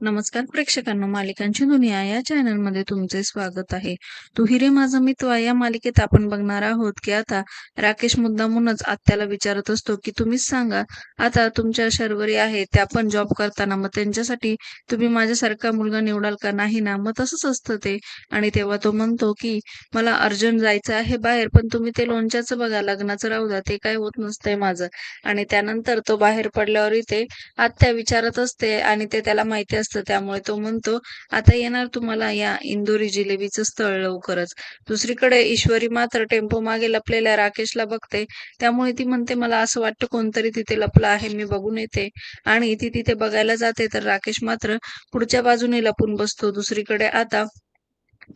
नमस्कार प्रेक्षकांना मालिकांची दुनिया या चॅनलमध्ये तुमचे स्वागत आहे. तू हिरे माझा मित्वा या मालिकेत आपण बघणार आहोत की आता राकेश मुद्दामूनच आत्याला विचारत असतो की तुम्हीच सांगा आता तुमच्या शर्वरी आहे त्या पण जॉब करताना मग त्यांच्यासाठी तुम्ही माझ्यासारखा मुलगा निवडाल का? नाही ना. मग तसंच असतं ते. आणि तेव्हा तो म्हणतो की मला अर्जंट जायचं आहे बाहेर पण तुम्ही ते लोणच्याचं बघा लग्नाचं राहू द्या ते काय होत नसतंय माझं. आणि त्यानंतर तो बाहेर पडल्यावर इथे आत्या विचारत असते आणि ते त्याला माहिती असते त्यामुळे तो म्हणतो आता येणार तुम्हाला या इंदोरी जिलेबीचं स्थळ लवकरच. दुसरीकडे ईश्वरी मात्र टेम्पो मागे लपलेल्या राकेशला बघते. त्यामुळे ती म्हणते मला असं वाटतं कोणतरी तिथे लपलं आहे मी बघून येते. आणि ती तिथे बघायला जाते तर राकेश मात्र पुढच्या बाजूने लपून बसतो. दुसरीकडे आता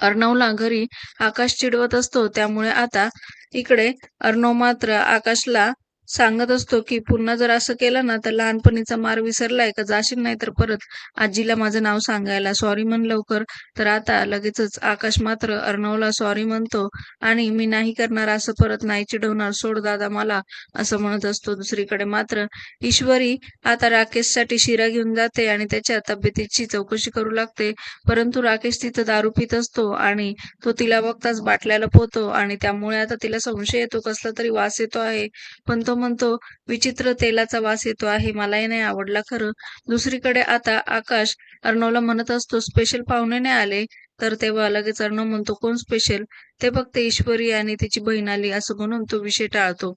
अर्णवला घरी आकाश चिडवत असतो. त्यामुळे आता इकडे अर्णव मात्र आकाशला सांगत असतो की पुन्हा जर असं केलं ना तर लहानपणीचा मार विसरलाय का? जाशील नाही तर परत आजीला माझं नाव सांगायला. सॉरी म्हण लवकर. तर आता लगेचच आकाश मात्र अर्णवला सॉरी म्हणतो आणि मी नाही करणार असं परत नाही चिडवणार. सोड दादा मला असं म्हणत असतो दुसरीकडे. मात्र ईश्वरी आता राकेशसाठी शिरा घेऊन जाते आणि त्याच्या तब्येतीची चौकशी करू लागते. परंतु राकेश तिथं दारू पित असतो आणि तो तिला बघताच बाटल्याला पोतो आणि त्यामुळे आता तिला संशय येतो कसला तरी वास येतो आहे. पण तो तो म्हणतो विचित्र तेलाचा वास येतो आहे मलाही नाही आवडला खरं. दुसरीकडे आता आकाश अर्णवला म्हणत असतो स्पेशल पाहुणे नाही आले? तर तेव्हा लगेच अर्णव म्हणतो कोण स्पेशल? ते फक्त ईश्वरी आणि तिची बहीण आली असं म्हणून तो विषय टाळतो.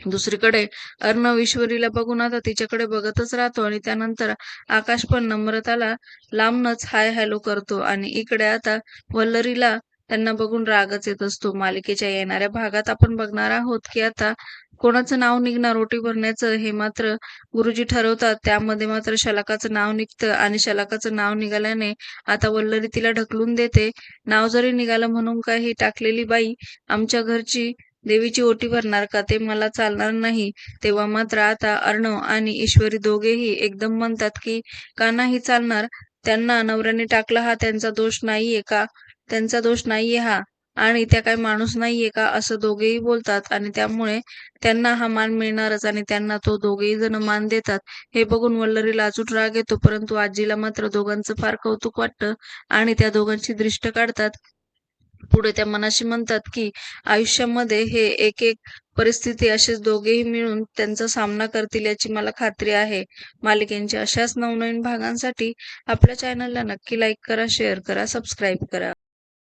दुसरीकडे अर्णव ईश्वरीला बघून आता तिच्याकडे बघतच राहतो आणि त्यानंतर आकाश पण नम्रताला लांबनच हाय हॅलो करतो आणि इकडे आता वल्लरीला त्यांना बघून रागच येत असतो. मालिकेच्या येणाऱ्या भागात आपण बघणार आहोत की आता कोणाचं नाव निघणार ओटी भरण्याचं हे मात्र गुरुजी ठरवतात. त्यामध्ये मात्र शलाकाचं नाव निघतं आणि शलाकाचं नाव निघाल्याने आता वल्लरी तिला ढकलून देते. नाव जरी निघालं म्हणून काही टाकलेली बाई आमच्या घरची देवीची ओटी भरणार का? ते मला चालणार नाही. तेव्हा मात्र आता अर्णव आणि ईश्वरी दोघेही एकदम म्हणतात की का नाही चालणार? त्यांना नवऱ्याने टाकला हा त्यांचा दोष नाहीये का? त्यांचा दोष नाहीये हा. आणि त्या काही माणूस नाहीये का? असं दोघेही बोलतात आणि त्यामुळे त्यांना हा मान मिळणारच आणि त्यांना तो दोघेही जण मान देतात. हे बघून वल्लरीला अचूट राग येतो परंतु आजीला मात्र दोघांचं फार कौतुक वाटतं आणि त्या दोघांची दृष्ट काढतात. पुढे त्या मनाशी म्हणतात की आयुष्यामध्ये हे एक एक परिस्थिती असेच दोघेही मिळून त्यांचा सामना करतील याची मला खात्री आहे. मालिकेंच्या अशाच नवनवीन भागांसाठी आपल्या चॅनलला नक्की लाईक करा शेअर करा सबस्क्राईब करा.